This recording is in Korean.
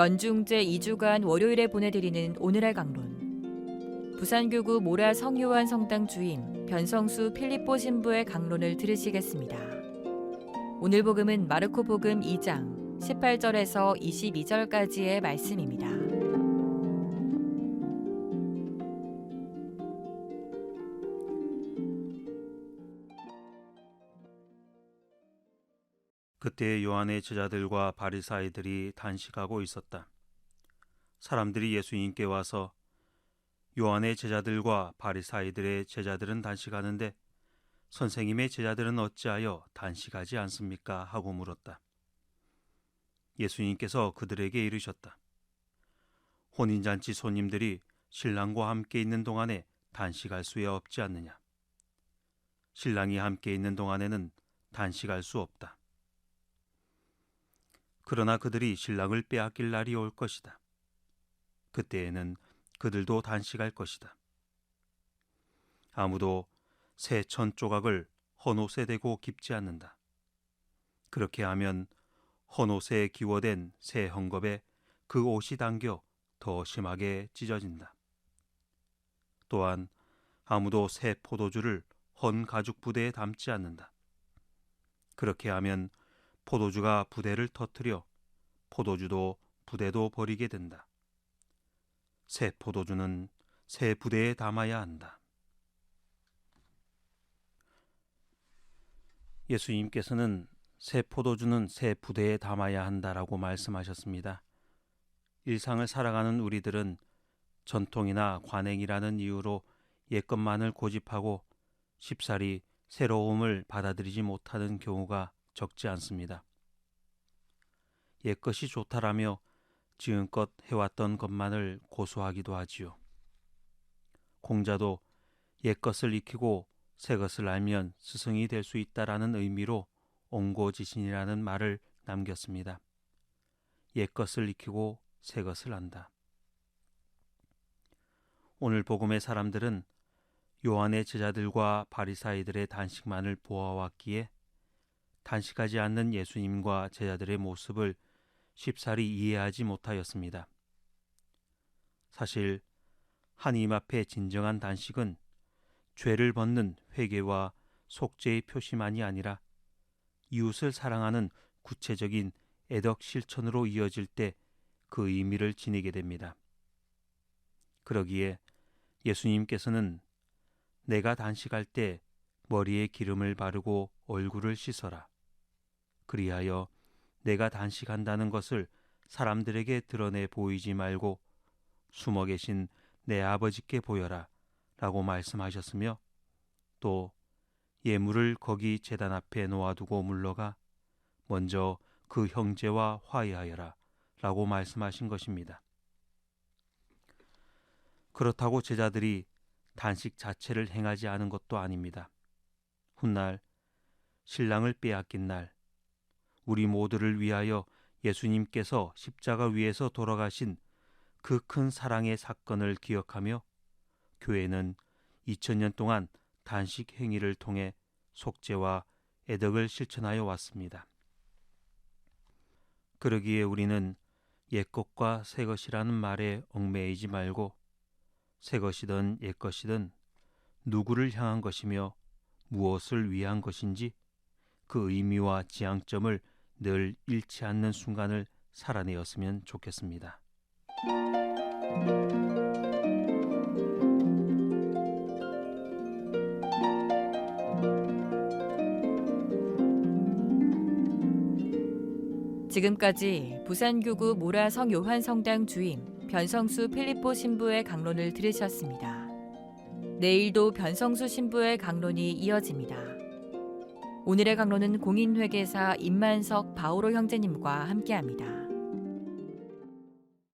연중제 2주간 월요일에 보내드리는 오늘의 강론. 부산교구 모라 성요한 성당 주임 변성수 필리포 신부의 강론을 들으시겠습니다. 오늘 복음은 마르코 복음 2장 18절에서 22절까지의 말씀입니다. 그때 요한의 제자들과 바리사이들이 단식하고 있었다. 사람들이 예수님께 와서 요한의 제자들과 바리사이들의 제자들은 단식하는데 선생님의 제자들은 어찌하여 단식하지 않습니까? 하고 물었다. 예수님께서 그들에게 이르셨다. 혼인잔치 손님들이 신랑과 함께 있는 동안에 단식할 수에 없지 않느냐. 신랑이 함께 있는 동안에는 단식할 수 없다. 그러나 그들이 신랑을 빼앗길 날이 올 것이다. 그때에는 그들도 단식할 것이다. 아무도 새 천 조각을 헌옷에 대고 깁지 않는다. 그렇게 하면 헌옷에 기워된 새 헝겊에 그 옷이 당겨 더 심하게 찢어진다. 또한 아무도 새 포도주를 헌 가죽 부대에 담지 않는다. 그렇게 하면 포도주가 부대를 터뜨려 포도주도 부대도 버리게 된다. 새 포도주는 새 부대에 담아야 한다. 예수님께서는 새 포도주는 새 부대에 담아야 한다라고 말씀하셨습니다. 일상을 살아가는 우리들은 전통이나 관행이라는 이유로 옛것만을 고집하고 쉽사리 새로움을 받아들이지 못하는 경우가 적지 않습니다. 옛것이 좋다라며 지금껏 해왔던 것만을 고수하기도 하지요. 공자도 옛것을 익히고 새것을 알면 스승이 될 수 있다라는 의미로 옹고지신이라는 말을 남겼습니다. 옛것을 익히고 새것을 안다. 오늘 복음의 사람들은 요한의 제자들과 바리사이들의 단식만을 보아왔기에 단식하지 않는 예수님과 제자들의 모습을 쉽사리 이해하지 못하였습니다. 사실 하나님 앞에 진정한 단식은 죄를 벗는 회개와 속죄의 표시만이 아니라 이웃을 사랑하는 구체적인 애덕 실천으로 이어질 때 그 의미를 지니게 됩니다. 그러기에 예수님께서는 내가 단식할 때 머리에 기름을 바르고 얼굴을 씻어라. 그리하여 내가 단식한다는 것을 사람들에게 드러내 보이지 말고 숨어 계신 내 아버지께 보여라. 라고 말씀하셨으며 또 예물을 거기 재단 앞에 놓아두고 물러가 먼저 그 형제와 화해하여라. 라고 말씀하신 것입니다. 그렇다고 제자들이 단식 자체를 행하지 않은 것도 아닙니다. 훗날 신랑을 빼앗긴 날 우리 모두를 위하여 예수님께서 십자가 위에서 돌아가신 그 큰 사랑의 사건을 기억하며 교회는 2000년 동안 단식 행위를 통해 속죄와 애덕을 실천하여 왔습니다. 그러기에 우리는 옛것과 새것이라는 말에 얽매이지 말고 새것이든 옛것이든 누구를 향한 것이며 무엇을 위한 것인지 그 의미와 지향점을 늘 잃지 않는 순간을 살아내었으면 좋겠습니다. 지금까지 부산교구 모라성 요한성당 주임 변성수 필리포 신부의 강론을 들으셨습니다. 내일도 변성수 신부의 강론이 이어집니다. 오늘의 강론은 공인회계사 임만석 바오로 형제님과 함께합니다.